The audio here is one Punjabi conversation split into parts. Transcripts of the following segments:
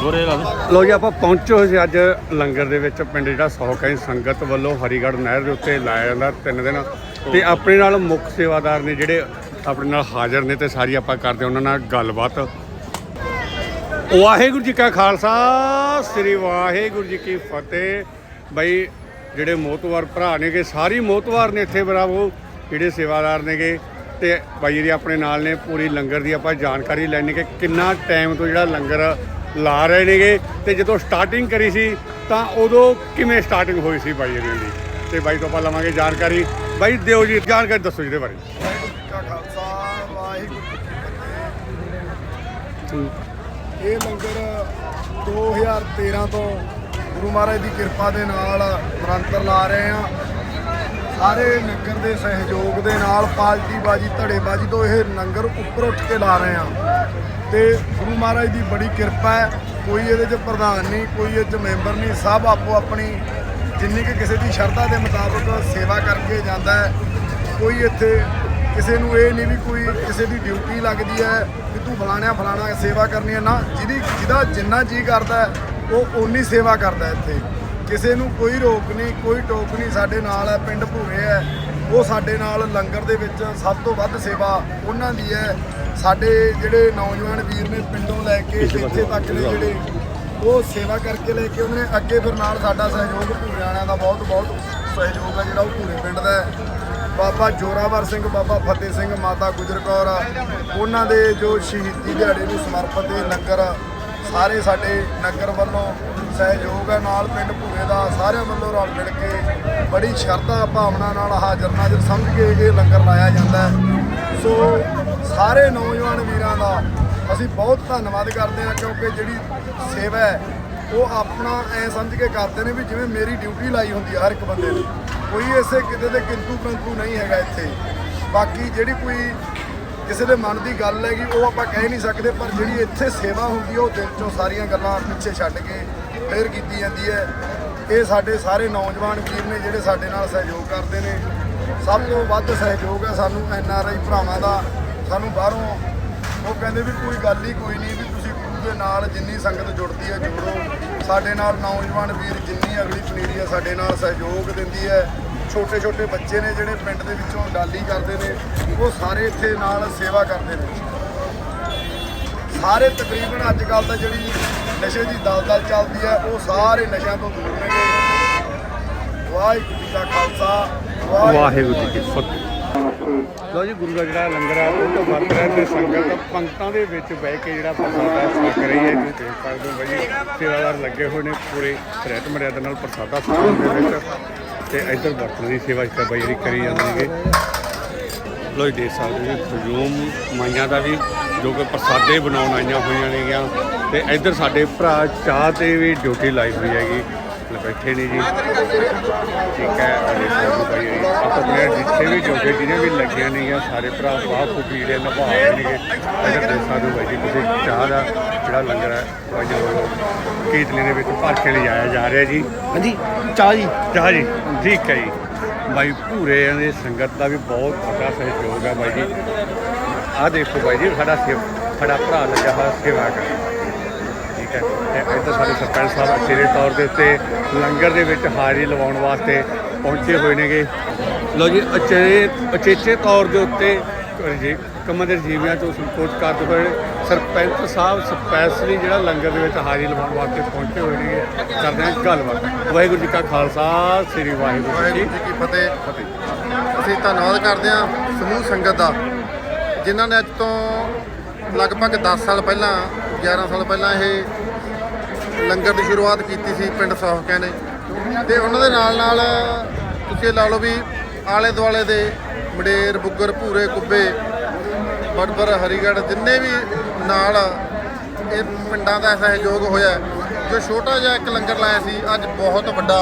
ਗੋਰੇ ਲਾ ਦੇ ਲੋ ਜੀ ਆਪਾਂ ਪਹੁੰਚੇ ਹੋਏ ਸੀ ਅੱਜ ਲੰਗਰ ਦੇ ਵਿੱਚ ਪਿੰਡ ਜਿਹੜਾ ਸੌਕਾਈ ਸੰਗਤ ਵੱਲੋਂ ਹਰੀਗੜ੍ਹ ਨਹਿਰ ਦੇ ਉੱਤੇ ਲਾਇਆ ਜਾਂਦਾ ਤਿੰਨ ਦਿਨ। ਤੇ ਆਪਣੇ ਨਾਲ ਮੁੱਖ ਸੇਵਾਦਾਰ ਨੇ ਜਿਹੜੇ ਆਪਣੇ ਨਾਲ ਹਾਜ਼ਰ ਨੇ ਤੇ ਸਾਰੀ ਆਪਾਂ ਕਰਦੇ ਉਹਨਾਂ ਨਾਲ ਗੱਲਬਾਤ। ਵਾਹਿਗੁਰੂ ਜੀ ਕਾ ਖਾਲਸਾ ਸ੍ਰੀ ਵਾਹਿਗੁਰੂ ਜੀ ਕੀ ਫਤਿਹ। ਬਈ ਜਿਹੜੇ ਮੋਤਵਾਰ ਭਰਾ ਨੇਗੇ ਸਾਰੀ ਮੋਤਵਾਰ ਨੇ ਇੱਥੇ ਬਰਾਵੋ ਜਿਹੜੇ ਸੇਵਾਦਾਰ ਨੇਗੇ। ਤੇ ਬਾਈ ਜੀ ਆਪਣੇ ਨਾਲ ਨੇ ਪੂਰੀ ਲੰਗਰ ਦੀ ਆਪਾਂ ਜਾਣਕਾਰੀ ਲੈਣੀ ਕਿ ਕਿੰਨਾ ਟਾਈਮ ਤੋਂ ਜਿਹੜਾ ਲੰਗਰ ਲਾ ਰਹੇ ਨੇਗੇ ਤੇ ਜਦੋਂ ਸਟਾਰਟਿੰਗ ਕਰੀ ਸੀ ਤਾਂ ਉਦੋਂ ਕਿਵੇਂ ਸਟਾਰਟਿੰਗ ਹੋਈ ਸੀ ਬਾਈ ਜੀ ਦੀ ਤੇ ਬਾਈ ਤੋਂ ਆਪਾਂ ਲਵਾਂਗੇ ਜਾਣਕਾਰੀ। ਬਾਈ ਦਿਓ ਜੀ ਜਾਣਕਾਰੀ ਦੱਸੋ ਜਿਹਦੇ ਬਾਰੇ। ਵਾਹਿਗੁਰੂ ਜੀ ਕਾ ਖਾਲਸਾ, ਵਾਹਿਗੁਰੂ ਜੀ ਇਹ ਲੰਗਰ 2013 ਤੋਂ ਗੁਰੂ ਮਹਾਰਾਜ ਦੀ ਕਿਰਪਾ ਦੇ ਨਾਲ ਨਿਰੰਤਰ ਲਾ ਰਹੇ ਆ ਸਾਰੇ ਨਗਰ ਦੇ ਸਹਿਯੋਗ ਦੇ ਨਾਲ ਪਾਲਟੀ ਬਾਜੀ ਧੜੇ ਤੋਂ ਇਹ ਲੰਗਰ ਉੱਪਰ ਉੱਠ ਕੇ ਲਾ ਰਹੇ ਆ ਤੇ ਗੁਰੂ ਮਹਾਰਾਜ ਦੀ ਬੜੀ ਕਿਰਪਾ ਹੈ, ਕੋਈ ਇਹਦੇ 'ਚ ਪ੍ਰਧਾਨ ਨਹੀਂ, ਕੋਈ ਇਹ 'ਚ ਮੈਂਬਰ ਨਹੀਂ, ਸਭ ਆਪੋ ਆਪਣੀ ਜਿੰਨੀ ਕਿ ਕਿਸੇ ਦੀ ਸ਼ਰਧਾ ਦੇ ਮੁਤਾਬਕ ਸੇਵਾ ਕਰਕੇ ਜਾਂਦਾ ਹੈ। ਕੋਈ ਇੱਥੇ ਕਿਸੇ ਨੂੰ ਇਹ ਨਹੀਂ ਵੀ ਕੋਈ ਕਿਸੇ ਦੀ ਡਿਊਟੀ ਲੱਗਦੀ ਹੈ ਕਿ ਤੂੰ ਫਲਾਣਿਆ ਫਲਾਣਾ ਸੇਵਾ ਕਰਨੀ ਹੈ। ਨਾ, ਜਿਹਦੀ ਜਿਹਦਾ ਜਿੰਨਾ ਜੀ ਕਰਦਾ ਉਹ ਓਨੀ ਸੇਵਾ ਕਰਦਾ ਇੱਥੇ। ਕਿਸੇ ਨੂੰ ਕੋਈ ਰੋਕ ਨਹੀਂ ਕੋਈ ਟੋਕ ਨਹੀਂ ਸਾਡੇ ਨਾਲ ਹੈ ਪਿੰਡ ਭੂਰੇ ਹੈ। ਉਹ ਸਾਡੇ ਨਾਲ ਲੰਗਰ ਦੇ ਵਿੱਚ ਸਭ ਤੋਂ ਵੱਧ ਸੇਵਾ ਉਹਨਾਂ ਦੀ ਹੈ। ਸਾਡੇ ਜਿਹੜੇ ਨੌਜਵਾਨ ਵੀਰ ਨੇ ਪਿੰਡੋਂ ਲੈ ਕੇ ਇੱਥੇ ਤੱਕ ਨੇ ਜਿਹੜੇ ਉਹ ਸੇਵਾ ਕਰਕੇ ਲੈ ਕੇ ਉਹਨੇ ਅੱਗੇ ਫਿਰ ਨਾਲ ਸਾਡਾ ਸਹਿਯੋਗ ਭੂਰਿਆਣਿਆਂ ਦਾ ਬਹੁਤ ਬਹੁਤ ਸਹਿਯੋਗ ਹੈ ਜਿਹੜਾ ਉਹ ਭੂਰੇ ਪਿੰਡ ਦਾ ਹੈ। ਬਾਬਾ ਜੋਰਾਵਰ ਸਿੰਘ ਬਾਬਾ ਫਤਿਹ ਸਿੰਘ ਮਾਤਾ ਗੁਜਰ ਕੌਰ ਉਹਨਾਂ ਦੇ ਜੋ ਸ਼ਹੀਦੀ ਦਿਹਾੜੇ ਨੂੰ ਸਮਰਪਿਤ ਇਹ ਲੰਗਰ ਸਾਰੇ ਸਾਡੇ ਨਗਰ ਵੱਲੋਂ ਸਹਿਯੋਗ ਹੈ, ਨਾਲ ਪਿੰਡ ਭੂਰੇ ਦਾ ਸਾਰਿਆਂ ਵੱਲੋਂ ਰਲ ਮਿਲ ਕੇ ਬੜੀ ਸ਼ਰਧਾ ਭਾਵਨਾ ਨਾਲ ਹਾਜ਼ਰ ਨਾਜ਼ਰ ਸਮਝ ਕੇ ਇਹ ਲੰਗਰ ਲਾਇਆ ਜਾਂਦਾ ਸੋ ਸਾਰੇ ਨੌਜਵਾਨ ਵੀਰਾਂ ਦਾ ਅਸੀਂ ਬਹੁਤ ਧੰਨਵਾਦ ਕਰਦੇ ਹਾਂ, ਕਿਉਂਕਿ ਜਿਹੜੀ ਸੇਵਾ ਹੈ, ਉਹ ਆਪਣਾ ਐ ਸਮਝ ਕੇ ਕਰਦੇ ਨੇ ਵੀ ਜਿਵੇਂ ਮੇਰੀ ਡਿਊਟੀ ਲਾਈ ਹੁੰਦੀ ਹੈ ਹਰ ਇੱਕ ਬੰਦੇ ਨੇ ਕੋਈ ਇਸੇ ਕਿਤੇ ਦੇ ਕਿੰਤੂ ਪ੍ਰੰਤੂ ਨਹੀਂ ਹੈਗਾ ਇੱਥੇ। ਬਾਕੀ ਜਿਹੜੀ ਕੋਈ ਕਿਸੇ ਦੇ ਮਨ ਦੀ ਗੱਲ ਹੈਗੀ, ਉਹ ਆਪਾਂ ਕਹਿ ਨਹੀਂ ਸਕਦੇ, ਪਰ ਜਿਹੜੀ ਇੱਥੇ ਸੇਵਾ ਹੁੰਦੀ ਹੈ ਉਹ ਦਿਲ ਚੋਂ ਸਾਰੀਆਂ ਗੱਲਾਂ ਪਿੱਛੇ ਛੱਡ ਕੇ ਫੇਰ ਕੀਤੀ ਜਾਂਦੀ ਹੈ। ਇਹ ਸਾਡੇ ਸਾਰੇ ਨੌਜਵਾਨ ਵੀਰ ਨੇ ਜਿਹੜੇ ਸਾਡੇ ਨਾਲ ਸਹਿਯੋਗ ਕਰਦੇ ਨੇ। ਸਭ ਤੋਂ ਵੱਧ ਸਹਿਯੋਗ ਹੈ ਸਾਨੂੰ ਐਨ ਆਰ ਆਈ ਭਰਾਵਾਂ ਦਾ। ਸਾਨੂੰ ਬਾਹਰੋਂ ਉਹ ਕਹਿੰਦੇ ਵੀ ਕੋਈ ਗੱਲ ਹੀ ਕੋਈ ਨਹੀਂ, ਵੀ ਤੁਸੀਂ ਗੁਰੂ ਦੇ ਨਾਲ ਜਿੰਨੀ ਸੰਗਤ ਜੁੜਦੀ ਹੈ ਜੁੜੋ। ਸਾਡੇ ਨਾਲ ਨੌਜਵਾਨ ਵੀਰ ਜਿੰਨੀ ਅਗਲੀ ਪਨੀਰੀ ਹੈ ਸਾਡੇ ਨਾਲ ਸਹਿਯੋਗ ਦਿੰਦੀ ਹੈ। ਛੋਟੇ ਛੋਟੇ ਬੱਚੇ ਨੇ ਜਿਹੜੇ ਪਿੰਡ ਦੇ ਵਿੱਚੋਂ ਡਾਲੀ ਕਰਦੇ ਨੇ ਉਹ ਸਾਰੇ ਇੱਥੇ ਨਾਲ ਸੇਵਾ ਕਰਦੇ ਨੇ। ਸਾਰੇ ਤਕਰੀਬਨ ਅੱਜ ਕੱਲ ਤਾਂ ਜਿਹੜੀ ਨਸ਼ੇ ਦੀ ਦਲਦਲ ਚੱਲਦੀ ਹੈ ਉਹ ਸਾਰੇ ਨਸ਼ਿਆਂ ਤੋਂ ਦੂਰ ਨੇਗੇ ਵਾਹਿਗੁਰੂ ਜੀ ਕਾ ਖਾਲਸਾ ਵਾਹਿਗੁਰੂ ਜੀ ਕੀ ਫਤਿਹ। ਲੋ ਜੀ ਗੁਰੂ ਦਾ ਜਿਹੜਾ ਲੰਗਰ ਆ ਉਹ ਤੋਂ ਵਰਤ ਰਿਹਾ ਤੇ ਸੰਗਤ ਪੰਕਤਾਂ ਦੇ ਵਿੱਚ ਬਹਿ ਕੇ ਜਿਹੜਾ ਪ੍ਰਸਾਦਾ ਛਕ ਰਹੀ ਹੈ ਜੀ ਦੇਖ ਸਕਦੇ ਹੋ ਬਾਈ ਸੇਵਾਦਾਰ ਲੱਗੇ ਹੋਏ ਨੇ ਪੂਰੇ ਰਹਿਤ ਮਰਿਆਦਾ ਨਾਲ ਪ੍ਰਸਾਦਾ ਛਕਣ ਦੇ ਵਿੱਚ। ਤੇ ਇੱਧਰ ਬਰਤਨ ਦੀ ਸੇਵਾ ਇਸ ਬਾਈ ਜਿਹੜੀ ਕਰੀ ਜਾਂਦੀ ਨੇਗੇ ਲੋ ਦੇਖ ਸਕਦੇ ਹੋ ਹਜੂਮ ਮਾਈਆਂ ਦਾ ਵੀ, ਜੋ ਕਿ ਪ੍ਰਸਾਦੇ ਬਣਾਉਣ ਆਈਆਂ ਹੋਈਆਂ ਨੇਗੀਆਂ। ਤੇ ਇੱਧਰ ਸਾਡੇ ਭਰਾ ਚਾਹ ਤੇ ਵੀ ਡਿਊਟੀ ਲਾਈ ਹੋਈ ਹੈਗੀ। ਬੈਠੇ ਨੇ ਜੀ। ਠੀਕ ਹੈ ਅਰੇ ਸਾਨੂੰ ਭਾਈ ਆਪਾਂ ਆਪਣੇ ਜਿੱਥੇ ਵੀ ਜੋਗੇ ਜਿਹਨੇ ਵੀ ਲੱਗੀਆਂ ਨੇਗੀਆਂ ਸਾਰੇ ਭਰਾ ਬਾਹ ਖੁਸ਼ੀ ਜਿਹੜੇ ਨਿਭਾ ਰਹੇ ਨੇਗੇ ਇੱਧਰ ਦੇ ਸਾਨੂੰ ਭਾਈ ਜੀ ਤੁਸੀਂ ਚਾਹ ਦਾ ਜਿਹੜਾ ਲੰਗਰ ਹੈ ਭਾਈਆਂ ਵੱਲੋਂ ਕੀਤਲੇ ਦੇ ਵਿੱਚ ਭਰ ਕੇ ਲਿਜਾਇਆ ਜਾ ਰਿਹਾ ਜੀ। ਹਾਂਜੀ ਚਾਹ ਜੀ। ਚਾਹ ਜੀ ਠੀਕ ਹੈ ਜੀ। ਬਾਈ ਭੂਰੇ ਦੇ ਸੰਗਤ ਦਾ ਵੀ ਬਹੁਤ ਵੱਡਾ ਸਹਿਯੋਗ ਹੈ ਬਾਈ ਜੀ। ਆਹ ਦੇਖੋ ਬਾਈ ਜੀ ਸਾਡਾ ਸੇਵ ਸਾਡਾ ਭਰਾ ਲੱਗਾ ਹੋਇਆ ਸੇਵਾ ਕਰ ਇੱਥੇ ਸਾਡੇ ਸਰਪੰਚ ਸਾਹਿਬ ਅਚੇਰੇ ਤੌਰ ਦੇ ਉੱਤੇ ਲੰਗਰ ਦੇ ਵਿੱਚ ਹਾਜ਼ਰੀ ਲਵਾਉਣ ਵਾਸਤੇ ਪਹੁੰਚੇ ਹੋਏ ਨੇਗੇ। ਲੋ ਜੀ ਅਚੇ ਅਚੇਚੇ ਤੌਰ ਦੇ ਉੱਤੇ ਜੀ ਕੰਮਾਂ ਦੇ ਜੀਵਿਆਂ ਤੋਂ ਸੰਕੋਚ ਕਰਦੇ ਹੋਏ ਸਰਪੰਚ ਸਾਹਿਬ, ਸਪੈਸ਼ਲੀ ਜਿਹੜਾ ਲੰਗਰ ਦੇ ਵਿੱਚ ਹਾਜ਼ਰੀ ਲਵਾਉਣ ਵਾਸਤੇ ਪਹੁੰਚੇ ਹੋਏ ਨੇਗੇ। ਕਰਦੇ ਹਾਂ ਗੱਲਬਾਤ। ਵਾਹਿਗੁਰੂ ਜੀ ਕਾ ਖਾਲਸਾ, ਸ੍ਰੀ ਵਾਹਿਗੁਰੂ ਵਾਹਿਗੁਰੂ ਜੀ ਕੀ ਫਤਿਹ। ਅਸੀਂ ਧੰਨਵਾਦ ਕਰਦੇ ਹਾਂ ਸਮੂਹ ਸੰਗਤ ਦਾ, ਜਿਨ੍ਹਾਂ ਨੇ ਅੱਜ ਤੋਂ ਲਗਭਗ 10 ਸਾਲ ਪਹਿਲਾਂ 11 ਸਾਲ ਪਹਿਲਾਂ ਇਹ ਲੰਗਰ ਦੀ ਸ਼ੁਰੂਆਤ ਕੀਤੀ ਸੀ ਪਿੰਡ ਸੌਹਕਿਆਂ ਨੇ। ਤੇ ਉਹਨਾਂ ਦੇ ਨਾਲ ਨਾਲ ਤੁਸੀਂ ਲਾ ਲਓ ਵੀ ਆਲੇ ਦੁਆਲੇ ਦੇ ਮਡੇਰ, ਬੁੱਗਰ, ਭੂਰੇ, ਕੁੱਬੇ ਬੜਬਰ ਹਰੀਗੜ੍ਹ ਜਿੰਨੇ ਵੀ ਨਾਲ ਇਹ ਪਿੰਡਾਂ ਦਾ ਸਹਿਯੋਗ ਹੋਇਆ ਜੋ ਛੋਟਾ ਜਿਹਾ ਇੱਕ ਲੰਗਰ ਲਾਇਆ ਸੀ, ਅੱਜ ਬਹੁਤ ਵੱਡਾ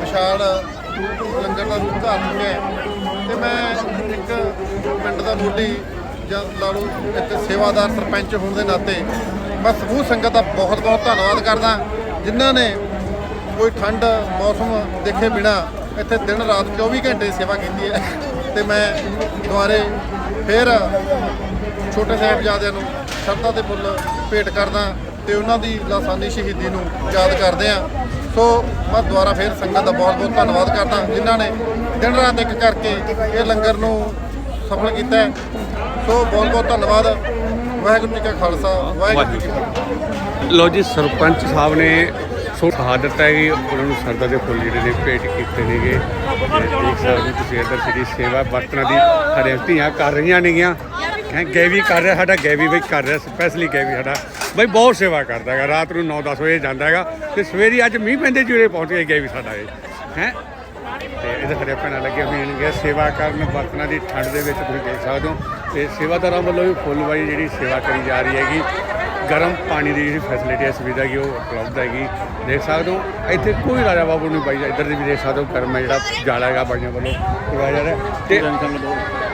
ਵਿਸ਼ਾਲ ਲੰਗਰ ਦਾ ਰੂਪ ਧਾਰਨ ਹੋਇਆ ਹੈ। ਤੇ ਮੈਂ ਇੱਕ ਪਿੰਡ ਦਾ ਮੋਢੀ ਜਾਂ ਲਾ ਲਓ, ਇੱਥੇ ਸੇਵਾਦਾਰ ਸਰਪੰਚ ਹੋਣ ਦੇ ਨਾਤੇ ਮੈਂ ਸਮੂਹ ਸੰਗਤ ਦਾ ਬਹੁਤ ਬਹੁਤ ਧੰਨਵਾਦ ਕਰਦਾ। ਜਿਨ੍ਹਾਂ ਨੇ ਕੋਈ ਠੰਡ ਮੌਸਮ ਦੇਖੇ ਬਿਨਾ ਇੱਥੇ ਦਿਨ ਰਾਤ 24 ਘੰਟੇ ਸੇਵਾ ਕੀਤੀ ਹੈ। ਤੇ ਮੈਂ ਦੁਆਰੇ ਫਿਰ ਛੋਟੇ ਸਾਹਿਬਜ਼ਾਦਿਆਂ ਨੂੰ ਸ਼ਰਧਾ ਦੇ ਫੁੱਲ ਭੇਟ ਕਰਦਾ ਤੇ ਉਹਨਾਂ ਦੀ ਲਾਸਾਨੀ ਸ਼ਹੀਦੀ ਨੂੰ ਯਾਦ ਕਰਦੇ ਆ ਸੋ ਮੈਂ ਦੁਬਾਰਾ ਫਿਰ ਸੰਗਤ ਦਾ ਬਹੁਤ ਬਹੁਤ ਧੰਨਵਾਦ ਕਰਦਾ। ਜਿਨ੍ਹਾਂ ਨੇ ਦਿਨ ਰਾਤ ਇੱਕ ਕਰਕੇ ਇਹ ਲੰਗਰ ਨੂੰ ਸਫਲ ਕੀਤਾ ਸੋ ਬਹੁਤ ਬਹੁਤ ਧੰਨਵਾਦ। ਵਾਹਿਗੁਰੂ ਜੀ ਕਾ ਖਾਲਸਾ, ਵਾਹਿਗੁਰੂ ਜੀ ਕੀ ਫਤਿਹ। ਲੋ ਜੀ, ਸਰਪੰਚ ਸਾਹਿਬ ਨੇ ਸੋ ਸ਼ਹਾਦਤ ਹੈ ਕਿ ਉਹਨਾਂ ਨੂੰ ਸਰਦਾ ਦੇ ਫੁੱਲ ਜਿਹੜੇ ਨੇ ਭੇਟ ਕੀਤੇ ਨੇਗੇ। ਤੇ ਦੇਖ ਸਕਦੇ ਤੁਸੀਂ ਇੱਧਰ ਜਿਹੜੀ ਸੇਵਾ ਬਰਤਨਾਂ ਦੀ ਸਾਡੇ ਧੀਆਂ ਕਰ ਰਹੀਆਂ ਨੇਗੀਆਂ। ਕਹਿ ਗੈਵੀ ਕਰ ਰਿਹਾ, ਸਾਡਾ ਗੈਵੀ ਬਈ ਕਰ ਰਿਹਾ ਸਪੈਸ਼ਲੀ ਗੈਵੀ ਸਾਡਾ। ਬਈ ਬਹੁਤ ਸੇਵਾ ਕਰਦਾ ਹੈਗਾ, ਰਾਤ ਨੂੰ 9-10 ਵਜੇ ਜਾਂਦਾ ਹੈਗਾ ਤੇ ਸਵੇਰੀ ਅੱਜ ਮੀਂਹ ਪੈਂਦੇ ਜੁਰੇ ਪਹੁੰਚ ਗਏ ਗੈਵੀ ਸਾਡਾ ਇਹ। ਹੈ? ਤੇ ਇਹਦੇ ਸਾਡੇ ਭੈਣਾਂ ਲੱਗੇ ਹੋਏ ਨੇ ਸੇਵਾ ਕਰਨ ਬਰਤਨਾਂ ਦੀ ਠੰਡ ਦੇ ਵਿੱਚ ਤੁਸੀਂ ਦੇਖ ਸਕਦੇ ਹੋ। ਤੇ ਸੇਵਾਦਾਰਾਂ ਵੱਲੋਂ ਵੀ ਫੁੱਲ ਵਾਈ ਜਿਹੜੀ ਸੇਵਾ ਕਰੀ ਜਾ ਰਹੀ ਹੈਗੀ। ਗਰਮ ਪਾਣੀ ਦੀ ਜਿਹੜੀ ਫੈਸਿਲਿਟੀ ਹੈ, ਸੁਵਿਧਾ ਹੈਗੀ, ਉਹ ਉਪਲਬਧ ਹੈਗੀ। ਦੇਖ ਸਕਦੇ ਹੋ, ਇੱਥੇ ਕੋਈ ਰਾਜਾ ਬਾਬੂ ਨਹੀਂ ਬਾਈ ਇੱਧਰ ਦੇ ਵੀ ਦੇਖ ਸਕਦੇ ਹੋ ਗਰਮ ਹੈ ਜਿਹੜਾ ਜਾਲਾ ਹੈਗਾ ਬਾਈਆਂ ਵੱਲੋਂ ਕਰਵਾਇਆ ਜਾ ਰਿਹਾ। ਤੇ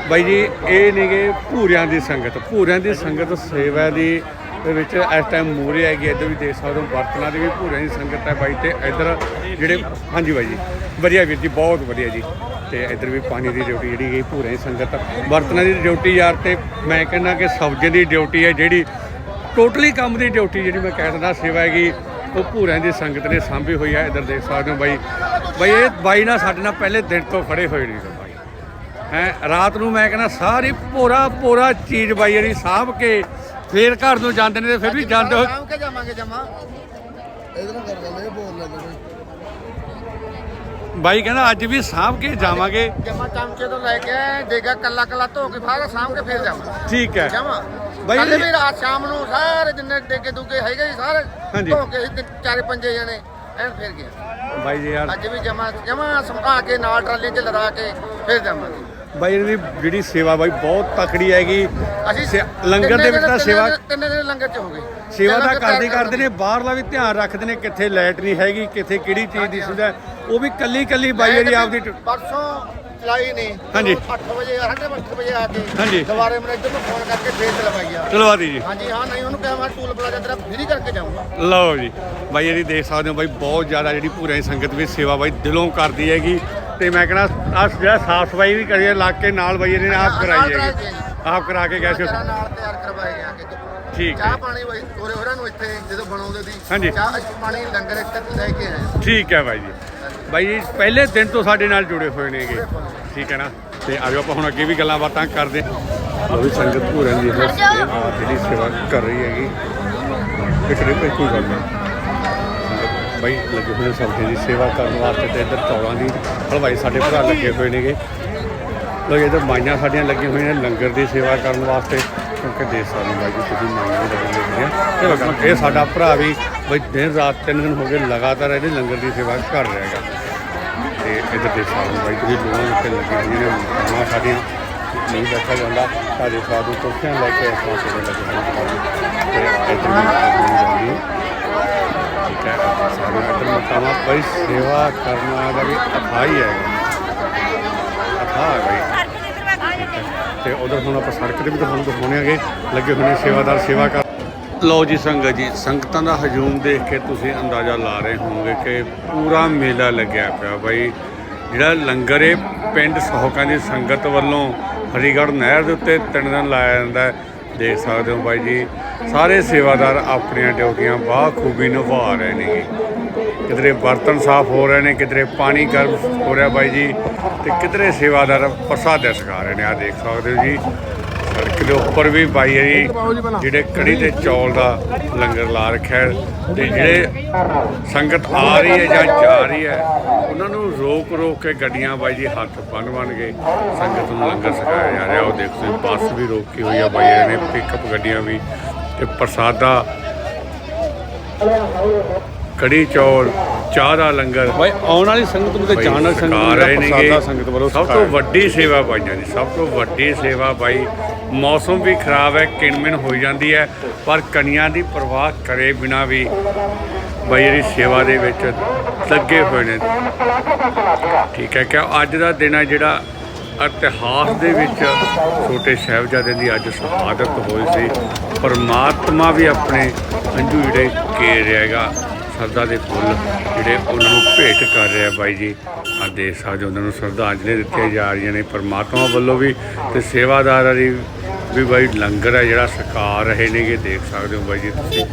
ਬਾਈ ਜੀ, ਇਹ ਨੇਗੇ ਭੂਰਿਆਂ ਦੀ ਸੰਗਤ, ਭੂਰਿਆਂ ਦੀ ਸੰਗਤ ਸੇਵਾ ਦੀ ਦੇ ਵਿੱਚ ਇਸ ਟਾਈਮ ਮੂਰੇ ਹੈਗੀ ਇੱਧਰ ਵੀ ਦੇਖ ਸਕਦੇ ਹੋ, ਬਰਤਨਾਂ ਦੀ ਵੀ ਭੂਰਿਆਂ ਦੀ ਸੰਗਤ ਹੈ ਬਾਈ ਤੇ ਇੱਧਰ ਜਿਹੜੇ ਹਾਂਜੀ ਬਾਈ ਜੀ, ਵਧੀਆ ਵੀਰ ਜੀ, ਬਹੁਤ ਵਧੀਆ ਜੀ। ਤੇ ਇੱਧਰ ਵੀ ਪਾਣੀ ਦੀ ਡਿਊਟੀ ਜਿਹੜੀ ਗਈ ਭੂਰਿਆਂ ਦੀ ਸੰਗਤ। ਬਰਤਨਾਂ ਦੀ ਡਿਊਟੀ ਯਾਰ ਤੇ ਮੈਂ ਕਹਿੰਦਾ ਕਿ ਸਬਜ਼ੀ ਦੀ ਡਿਊਟੀ ਹੈ ਜਿਹੜੀ ਟੋਟਲੀ ਕੰਮ ਦੀ ਡਿਊਟੀ ਜਿਹੜੀ ਮੈਂ ਕਹਿ ਦਿੰਦਾ, ਸੇਵਾ ਹੈਗੀ, ਉਹ ਭੂਰਿਆਂ ਦੀ ਸੰਗਤ ਨੇ ਸਾਂਭੀ ਹੋਈ ਹੈ। ਇੱਧਰ ਦੇਖ ਸਕਦੇ ਹੋ ਬਾਈ। ਬਾਈ, ਇਹ ਬਾਈ ਨਾਲ ਸਾਡੇ ਨਾਲ ਪਹਿਲੇ ਦਿਨ ਤੋਂ ਖੜੇ ਹੋਏ ਨੇ ਬਾਈ। ਹੈ, ਰਾਤ ਨੂੰ ਮੈਂ ਕਹਿੰਦਾ ਸਾਰੀ ਪੂਰਾ ਪੂਰਾ ਚੀਜ਼ ਬਾਈ ਜਿਹੜੀ ਸਾਂਭ ਕੇ ਫੇਰ ਘਰ ਨੂੰ ਜਾਂਦੇ ਨੇ ਤੇ ਫਿਰ ਵੀ ਜਾਂਦੇ ਹੋਏ ਸਾਂਭ ਕੇ ਜਾਵਾਂਗੇ ਜਮਾ। ਇਹਦੇ ਨਾਲ ਕਰ ਗੱਲ ਇਹ ਬੋਲ ਲੈਂਦੇ ਬਾਈ ਕਹਿੰਦਾ ਅੱਜ ਵੀ ਸਾਂਭ ਕੇ ਜਾਵਾਂਗੇ। ਜਮਾ ਚਮਚੇ ਤੋਂ ਲੈ ਕੇ ਦੇਗਾ ਕੱਲਾ ਕੱਲਾ ਧੋ ਕੇ ਫਾਗਾ ਸਾਂਭ ਕੇ ਫੇਰ ਜਾਵਾਂ ਠੀਕ ਹੈ। ਜਮਾ। ਬਾਈ ਕੱਲ ਜੀ- ਵੀ ਰਾਤ ਸ਼ਾਮ ਨੂੰ ਸਾਰੇ ਜਿੰਨੇ ਡੇਗੇ ਦੁਗੇ ਹੈਗੇ ਸੀ ਸਾਰੇ ਹਾਂਜੀ। ਧੋ ਕੇ ਅਸੀਂ ਤੇ ਚਾਰੇ ਪੰਜੇ ਜਣੇ ਐਨ ਫੇਰ ਗਿਆ ਬਾਈ ਜੀ ਯਾਰ ਅੱਜ ਵੀ ਜਮਾ ਜਮਾ ਸੰਭਾ ਕੇ ਨਾਲ ਟਰਾਲੀ 'ਚ ਲਦਾ ਕੇ ਫੇਰ ਜਾਵਾਂਗੇ। ਬਾਈ ਦੀ ਜਿਹੜੀ ਸੇਵਾ ਬਾਈ ਬਹੁਤ ਤਕੜੀ ਹੈਗੀ। ਅਸੀਂ ਸੇ- ਲੰਗਰ ਦੇ ਵਿੱਚ ਤਾਂ ਸੇਵਾ ਤਿੰਨੇ ਦਿਨ ਲੰਗਰ 'ਚ ਹੋ ਗਏ। ਸੇਵਾ ਤਾਂ ਕਰਦੇ ਕਰਦੇ ਨੇ ਬਾਹਰਲਾ ਵੀ ਧਿਆਨ ਰੱਖਦੇ ਨੇ ਕਿੱਥੇ ਲਾਈਟ ਨਹੀਂ ਹੈਗੀ ਕਿੱਥੇ ਕਿਹੜੀ ਚੀਜ਼ ਦੀ ਸੁਵਿਧਾ ਹੈ। ਉਹ ਵੀ ਕੱਲੀ ਕੱਲੀ ਬਾਈ ਜਿਹੜੀ ਆਪਦੀ ਟ- ਪਰਸੋਂ ਚਲਾਈ ਨਹੀਂ ਹਾਂਜੀ। 8 ਵਜੇ 8:30 ਵਜੇ ਆ ਕੇ ਹਾਂਜੀ। ਦੁਬਾਰੇ ਮੈਨੇਜਰ ਨੂੰ ਫੋਨ ਕਰਕੇ ਫੇਰ ਚਲਵਾਈ ਆ। ਚਲਵਾ ਦੀ ਜੀ। ਹਾਂਜੀ ਹਾਂ ਨਹੀਂ ਉਹਨੂੰ ਕਿਹਾ ਮੈਂ ਟੂਲ ਪਲਾਜ਼ਾ ਤੇਰਾ ਫ੍ਰੀ ਕਰਕੇ ਜਾਊਂਗਾ। ਲਓ ਜੀ ਬਾਈ ਜਿਹੜੀ ਦੇਖ ਸਕਦੇ ਹੋ ਬਾਈ ਬਹੁਤ ਜ਼ਿਆਦਾ ਜਿਹੜੀ ਪੂਰੇ ਸੰਗਤ ਵੀ ਸੇਵਾ ਬਾਈ ਦਿਲੋਂ ਕਰਦੀ ਹੈਗੀ। ਤੇ ਮੈਂ ਕਹਿੰਦਾ ਆ ਜਿਹੜਾ ਸਾਫ਼ ਸਫ਼ਾਈ ਵੀ ਕਰੀ ਹੈ ਇਲਾਕੇ ਨਾਲ ਬਾਈ ਇਹਨੇ ਆਪ ਕਰਾਈ ਹੈਗੀ। ਆਪ ਕਰਾ ਕੇ ਗਏ ਸੀ ਤੇਰਾ ਨਾਲ ਤਿਆਰ ਕਰਵਾਏ ਗਿਆ ਕਿ ਠੀਕ ਹੈ। ਚਾਹ ਪਾਣੀ ਬਾਈ ਹੋਰੇ ਹੋਰਾਂ ਨੂੰ ਇੱਥੇ ਜਦੋਂ ਬਣਾਉਂਦੇ ਸੀ ਹਾਂਜੀ। ਚਾਹ ਪਾਣੀ ਲੰਗਰ ਇੱਥੇ ਲੈ ਕੇ ਆਏ ਠੀਕ ਹੈ ਬਾਈ ਜੀ। ਬਾਈ ਜੀ ਪਹਿਲੇ ਦਿਨ ਤੋਂ ਸਾਡੇ ਨਾਲ ਜੁੜੇ ਹੋਏ ਨੇਗੇ ਠੀਕ ਹੈ ਨਾ? ਤੇ ਆਜੋ ਆਪਾਂ ਹੁਣ ਅੱਗੇ ਵੀ ਗੱਲਾਂ ਬਾਤਾਂ ਕਰਦੇ ਹਾਂ। ਲੋ ਵੀ ਸੰਗਤ ਪੂਰਨ ਦੀ ਹੈ ਜਿਹੜੀ ਸੇਵਾ ਕਰ ਰਹੀ ਹੈਗੀ। ਕੋਈ ਕੋਈ ਗੱਲ ਨਹੀਂ। ਬਾਈ ਲੱਗੇ ਹੋਏ ਨੇ ਸਬਜ਼ੀ ਦੀ ਸੇਵਾ ਕਰਨ ਵਾਸਤੇ ਤੇ ਇੱਧਰ ਚੌਲਾਂ ਦੀ ਹਲਵਾਈ ਸਾਡੇ ਭਰਾ ਲੱਗੇ ਹੋਏ ਨੇਗੇ। ਲੋ ਇੱਧਰ ਮਾਈਆਂ ਸਾਡੀਆਂ ਲੱਗੀਆਂ ਹੋਈਆਂ ਨੇ ਲੰਗਰ ਦੀ ਸੇਵਾ ਕਰਨ ਵਾਸਤੇ। ਕਿਉਂਕਿ ਸਕਦੇ ਹੋ ਬਾਈ ਜੀ ਤੁਸੀਂ ਮਾਈਆਂ ਵੀ ਲੱਗੀ ਤੇ ਲੋਕਾਂ ਇਹ ਸਾਡਾ ਭਰਾ ਵੀ ਬਈ ਦਿਨ ਰਾਤ ਤਿੰਨ ਦਿਨ ਹੋ ਗਏ ਲਗਾਤਾਰ ਇਹਦੇ ਲੰਗਰ ਦੀ ਸੇਵਾ ਕਰ ਰਿਹਾ ਹੈਗਾ। ਤੇ ਇੱਧਰ ਸਕਦੇ ਹੋ ਬਾਈ ਤੁਸੀਂ ਲੋਕਾਂ ਉੱਤੇ ਲੱਗੇ ਹੋਏ ਨੇ ਮਾਂ ਸਾਡੀਆਂ। ਨਹੀਂ ਬੈਠਾ ਜਾਂਦਾ ਸਾਡੇ ਸਾਧੂ ਕੁਰਸੀਆਂ ਲੈ ਕੇ ਇਸ ਦੇ ਲੱਗੇ ਹੋਏ ਨੇ। ਤੇ ਇੱਧਰ ਵੀ ਸੇਵਾ ਕਰਨਾ ਦਾ ਵੀ ਅਥਾਈ ਹੈ ਅਥਾ ਹੈ ਤੇ ਉਧਰ ਹੁਣ ਆਪਾਂ ਸੜਕ ਤੇ ਵੀ ਤੁਹਾਨੂੰ ਦਿਖਾਉਣੇ ਆਗੇ ਲੱਗੇ ਹੋਏ ਨੇ ਸੇਵਾਦਾਰ ਸੇਵਾ ਕਰ ਲਓ ਜੀ ਸੰਗਤ ਜੀ, ਸੰਗਤਾਂ ਦਾ ਹਜੂਮ ਦੇਖ ਕੇ ਤੁਸੀਂ ਅੰਦਾਜ਼ਾ ਲਾ ਰਹੇ ਹੋਵੋਗੇ ਕਿ ਪੂਰਾ ਮੇਲਾ ਲੱਗਿਆ ਪਿਆ ਬਾਈ। ਜਿਹੜਾ ਲੰਗਰ ਇਹ ਪਿੰਡ ਸਹੋਕਾਂ ਦੀ ਸੰਗਤ ਵੱਲੋਂ ਹਰੀਗੜ੍ਹ ਨਹਿਰ ਦੇ ਉੱਤੇ ਤਿੰਨ ਦਿਨ ਲਾਇਆ ਜਾਂਦਾ ਹੈ। ਦੇਖ ਸਕਦੇ ਹੋ ਬਾਈ ਜੀ, ਸਾਰੇ ਸੇਵਾਦਾਰ ਆਪਣੀਆਂ ਡਿਊਟੀਆਂ ਬਾਖੂਬੀ ਨਿਭਾ ਰਹੇ ਨੇ ਕਿਧਰੇ ਬਰਤਨ ਸਾਫ਼ ਹੋ ਰਹੇ ਨੇ, ਕਿਧਰੇ ਪਾਣੀ ਗਰਮ ਹੋ ਰਿਹਾ ਬਾਈ ਜੀ, ਤੇ ਕਿਧਰੇ ਸੇਵਾਦਾਰ ਪ੍ਰਸਾਦ ਛਕਾ ਰਹੇ ਨੇ। ਆ ਦੇਖ ਸਕਦੇ ਹੋ ਜੀ ਸੜਕ ਦੇ ਉੱਪਰ ਵੀ ਬਾਈ ਹੈ ਜੀ ਜਿਹੜੇ ਕੜੀ ਤੇ ਚੌਲ ਦਾ ਲੰਗਰ ਲਾ ਰੱਖਿਆ ਤੇ ਜਿਹੜੇ ਸੰਗਤ ਆ ਰਹੀ ਹੈ ਜਾਂ ਜਾ ਰਹੀ ਹੈ ਉਹਨਾਂ ਨੂੰ ਰੋਕ ਰੋਕ ਕੇ ਗੱਡੀਆਂ ਬਾਈ ਜੀ ਹੱਥ ਬੰਨ ਬੰਨ ਕੇ ਸੰਗਤ ਨੂੰ ਲੰਗਰ ਛਕਾਇਆ ਜਾ ਰਿਹਾ ਉਹ ਦੇਖੋ ਤੁਸੀਂ ਬੱਸ ਵੀ ਰੋਕੀ ਹੋਈ ਆ ਬਾਈ ਇਹਨੇ ਪਿਕਅਪ ਗੱਡੀਆਂ ਵੀ ਤੇ ਪ੍ਰਸਾਦਾ ਕੜੀ ਚੌਲ ਚਾਹ ਦਾ ਲੰਗਰ ਭਾਈ ਆਉਣ ਵਾਲੀ ਸੰਗਤ ਨੂੰ ਤੇ ਬਾਈ ਜਾਣ ਵਾਲੀ ਸੰਗਤ ਨੂੰ। ਪ੍ਰਸਾਦਾ ਸੰਗਤ ਵੱਲੋਂ ਸਭ ਤੋਂ। ਵੱਡੀ ਸੇਵਾ ਬਾਈਆਂ ਦੀ ਸਭ ਤੋਂ ਵੱਡੀ ਸੇਵਾ ਬਾਈ ਮੌਸਮ ਵੀ ਖਰਾਬ ਹੈ, ਕਿਣਮਿਣ ਹੋ ਜਾਂਦੀ ਹੈ, ਪਰ ਕਣੀਆਂ ਦੀ ਪਰਵਾਹ ਕਰੇ ਬਿਨਾ ਵੀ ਬਾਈ ਜਿਹੜੀ ਸੇਵਾ ਦੇ ਵਿੱਚ ਲੱਗੇ ਹੋਏ ਨੇ। ਠੀਕ ਹੈ ਕਿ ਅੱਜ ਦਾ ਦਿਨ ਹੈ ਜਿਹੜਾ ਇਤਿਹਾਸ ਦੇ ਵਿੱਚ ਛੋਟੇ ਸਾਹਿਬਜ਼ਾਦੇ ਦੀ ਅੱਜ ਸ਼ਹਾਦਤ ਹੋਈ ਸੀ। ਪਰਮਾਤਮਾ ਵੀ ਆਪਣੇ ਅੰਜੂ ਜਿਹੜੇ ਕੇ ਰਿਹਾਗਾ ਸਰਦਾ ਦੇ ਫੁੱਲ ਜਿਹੜੇ ਉਹਨਾਂ ਨੂੰ ਭੇਟ ਕਰ ਰਿਹਾ ਬਾਈ ਜੀ। ਆ ਦੇਖ ਸਕਦੇ ਹੋ ਉਹਨਾਂ ਨੂੰ ਸ਼ਰਧਾਂਜਲੀ ਦਿੱਤੀਆਂ ਜਾ ਰਹੀਆਂ ਨੇ। ਪਰਮਾਤਮਾ ਵੱਲੋਂ ਵੀ ਤੇ ਸੇਵਾਦਾਰਾਂ ਦੀ ਵੀ ਬਾਈ ਲੰਗਰ ਹੈ, ਜਿਹੜਾ ਛਕਾ ਰਹੇ ਨੇਗੇ ਦੇਖ ਸਕਦੇ ਹੋ ਬਾਈ ਜੀ ਤੁਸੀਂ।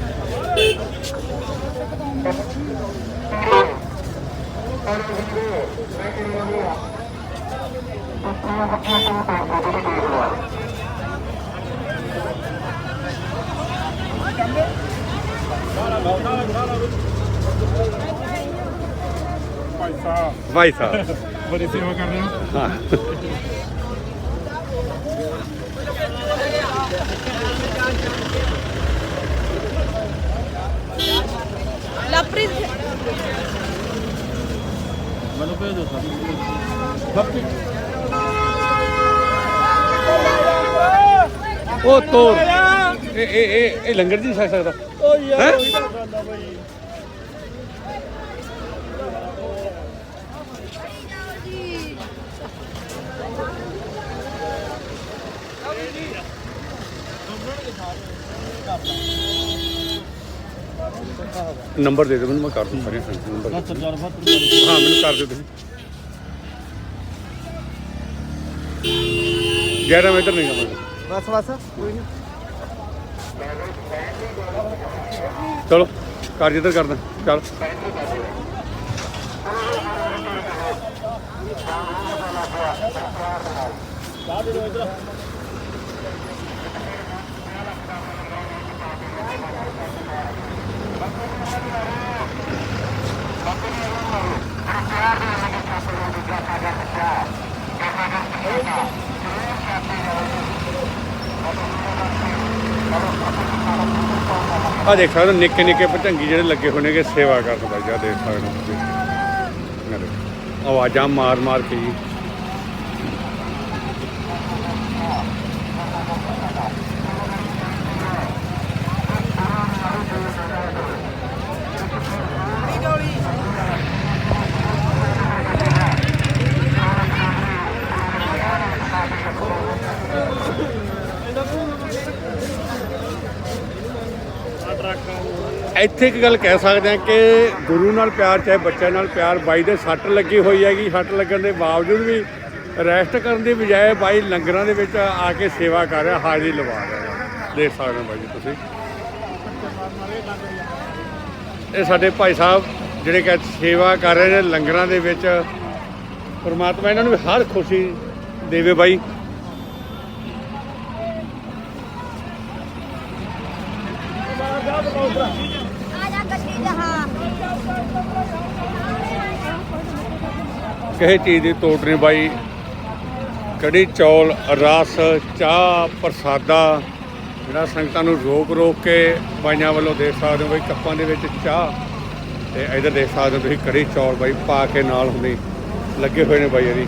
ਭਾਈ ਸਾਹਿਬ। ਬੜੀ ਸੇਵਾ ਕਰ ਰਹੇ ਹੋ। ਹਾਂ। ਲਵਪ੍ਰੀਤ ਮੈਨੂੰ ਭੇਜ ਦਿਓ ਸਰ। ਉਹ ਤੋਰ ਇਹ ਇਹ ਇਹ ਲੰਗਰ ਨਹੀਂ ਛਕ ਸਕਦਾ। ਓ ਯਾਰ ਨੰਬਰ ਦੇ ਦਿਓ ਮੈਨੂੰ ਮੈਂ ਕਰ ਦੂੰ ਸਾਰੇ ਨੰਬਰ। ਹਾਂ ਮੈਨੂੰ ਕਰ ਦਿਓ ਤੁਸੀਂ। 11 ਮੀਟਰ ਨਹੀਂ ਕਮਾਂਗਾ ਬਸ ਬਸ ਕੋਈ ਨਹੀਂ। ਚਲੋ ਕਰ ਜਿੱਧਰ ਕਰਦਾ ਚੱਲ। ਆ ਦੇਖ ਸਕਦੇ ਨਿੱਕੇ ਨਿੱਕੇ ਭਟੰਗੀ ਜਿਹੜੇ ਲੱਗੇ ਹੋਏ ਨੇਗੇ, ਸੇਵਾ ਕਰਨ ਦਾ ਜਾਂ ਦੇਖ ਸਕਦੇ ਹੋ ਤੁਸੀਂ। ਆਵਾਜ਼ਾਂ ਮਾਰ ਮਾਰ ਕੇ ਜੀ। ਇੱਥੇ ਇੱਕ ਗੱਲ ਕਹਿ ਸਕਦੇ ਹਾਂ ਕਿ ਗੁਰੂ ਨਾਲ ਪਿਆਰ, ਚਾਹੇ ਬੱਚਿਆਂ ਨਾਲ ਪਿਆਰ, ਬਾਈ ਦੇ ਸੱਟ ਲੱਗੀ ਹੋਈ ਹੈਗੀ, ਸੱਟ ਲੱਗਣ ਦੇ ਬਾਵਜੂਦ ਵੀ ਰੈਸਟ ਕਰਨ ਦੀ ਬਜਾਏ ਬਾਈ ਲੰਗਰਾਂ ਦੇ ਵਿੱਚ ਆ ਕੇ ਸੇਵਾ ਕਰ ਰਿਹਾ, ਹਾਜ਼ਰੀ ਲਵਾ ਰਿਹਾ। ਦੇਖ ਸਕਦੇ ਹੋ ਬਾਈ ਜੀ ਤੁਸੀਂ। ਇਹ ਸਾਡੇ ਭਾਈ ਸਾਹਿਬ ਜਿਹੜੇ ਕਿ ਸੇਵਾ ਕਰ ਰਹੇ ਨੇ ਲੰਗਰਾਂ ਦੇ ਵਿੱਚ, ਪਰਮਾਤਮਾ ਇਹਨਾਂ ਨੂੰ ਵੀ ਹਰ ਖੁਸ਼ੀ ਦੇਵੇ ਬਾਈ। ਕਿਸੇ ਚੀਜ਼ ਦੀ ਤੋੜ ਨਹੀਂ ਬਾਈ। ਕੜੀ, ਚੌਲ, ਰਸ, ਚਾਹ, ਪ੍ਰਸਾਦਾ, ਜਿਹੜਾ ਸੰਗਤਾਂ ਨੂੰ ਰੋਕ ਰੋਕ ਕੇ ਬਾਈਆਂ ਵੱਲੋਂ ਦੇਖ ਸਕਦੇ ਹੋ ਬਾਈ, ਕੱਪਾਂ ਦੇ ਵਿੱਚ ਚਾਹ। ਤੇ ਇਧਰ ਦੇਖ ਸਕਦੇ ਹੋ ਤੁਸੀਂ ਕੜੀ, ਚੌਲ ਬਾਈ ਪਾ ਕੇ ਨਾਲ ਹੁੰਦੇ, ਲੱਗੇ ਹੋਏ ਨੇ ਬਾਈ ਇਹਦੀ।